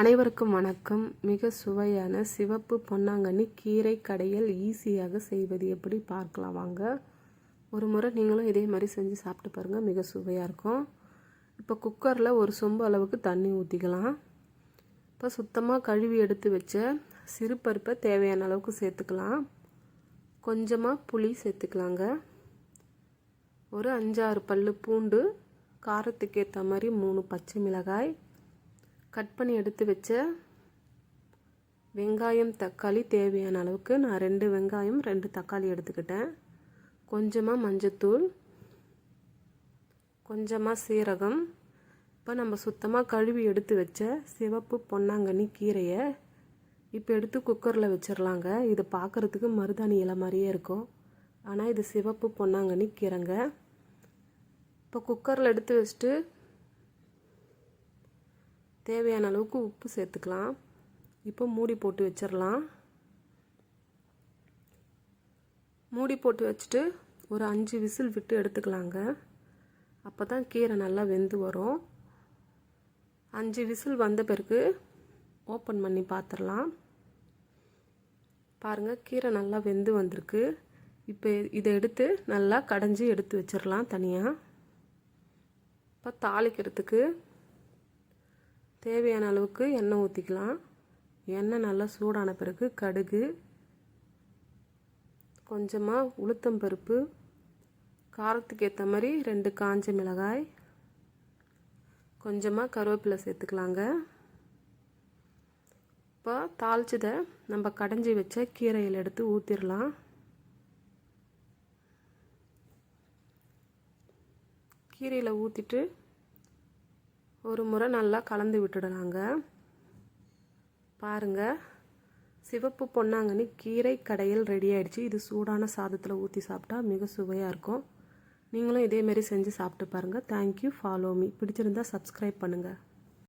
அனைவருக்கும் வணக்கம். மிக சுவையான சிவப்பு பொன்னாங்கண்ணி கீரை கடையில் ஈஸியாக செய்வது எப்படி பார்க்கலாம் வாங்க. ஒரு முறை நீங்களும் இதே மாதிரி செஞ்சு சாப்பிட்டு பாருங்கள் மிக சுவையாக இருக்கும். இப்போ குக்கரில் ஒரு சொம்பு அளவுக்கு தண்ணி ஊற்றிக்கலாம் இப்போ சுத்தமாக கழுவி எடுத்து வச்ச சிறு பருப்பை தேவையான அளவுக்கு சேர்த்துக்கலாம். கொஞ்சமாக புளி சேர்த்துக்கலாங்க. ஒரு அஞ்சாறு பல் பூண்டு காரத்துக்கு ஏற்ற மாதிரி மூணு பச்சை மிளகாய் கட் பண்ணி எடுத்து வச்ச வெங்காயம் தக்காளி தேவையான அளவுக்கு நான் ரெண்டு வெங்காயம் ரெண்டு தக்காளி எடுத்துக்கிட்டேன். கொஞ்சமாக மஞ்சத்தூள் கொஞ்சமாக சீரகம். இப்போ நம்ம சுத்தமாக கழுவி எடுத்து வச்ச சிவப்பு பொன்னாங்கண்ணி கீரையை இப்போ எடுத்து குக்கரில் வச்சிடலாங்க இது பார்க்குறதுக்கு மருதாணி இலை மாதிரியே இருக்கும். ஆனால் இது சிவப்பு பொன்னாங்கண்ணி கீரைங்க. இப்போ குக்கரில் எடுத்து வச்சுட்டு தேவையான அளவுக்கு உப்பு சேர்த்துக்கலாம். இப்போ மூடி போட்டு வச்சிடலாம் மூடி போட்டு வச்சுட்டு ஒரு அஞ்சு விசில் விட்டு எடுத்துக்கலாங்க. அப்போ தான் கீரை நல்லா வெந்து வரும். அஞ்சு விசில் வந்த பிறகு ஓப்பன் பண்ணி பார்த்துடலாம் பாருங்கள் கீரை நல்லா வெந்து வந்திருக்கு. இப்போ இதை எடுத்து நல்லா கடைஞ்சி எடுத்து வச்சிடலாம் தனியாக இப்போ தாளிக்கிறதுக்கு தேவையான அளவுக்கு எண்ணெய் ஊற்றிக்கலாம் எண்ணெய் நல்லா சூடான பிறகு கடுகு கொஞ்சமாக உளுத்தம்பருப்பு காரத்துக்கு ஏற்ற மாதிரி ரெண்டு காஞ்ச மிளகாய் கொஞ்சமாக கருவேப்பிலை சேர்த்துக்கலாங்க. இப்போ தாளிச்சதை நம்ம கடைஞ்சி வச்ச கீரையில் எடுத்து ஊற்றிடலாம் கீரையில் ஊற்றிட்டு ஒரு முறை நல்லா கலந்து விட்டுடலாங்க பாருங்கள் சிவப்பு பொன்னாங்கண்ணி கீரை கடையில் ரெடி ஆகிடுச்சு இது சூடான சாதத்தில் ஊற்றி சாப்பிட்டா மிக சுவையாக இருக்கும். நீங்களும் இதேமாரி செஞ்சு சாப்பிட்டு பாருங்கள் தேங்க்யூ ஃபாலோ மீ பிடிச்சிருந்தா சப்ஸ்கிரைப் பண்ணுங்கள்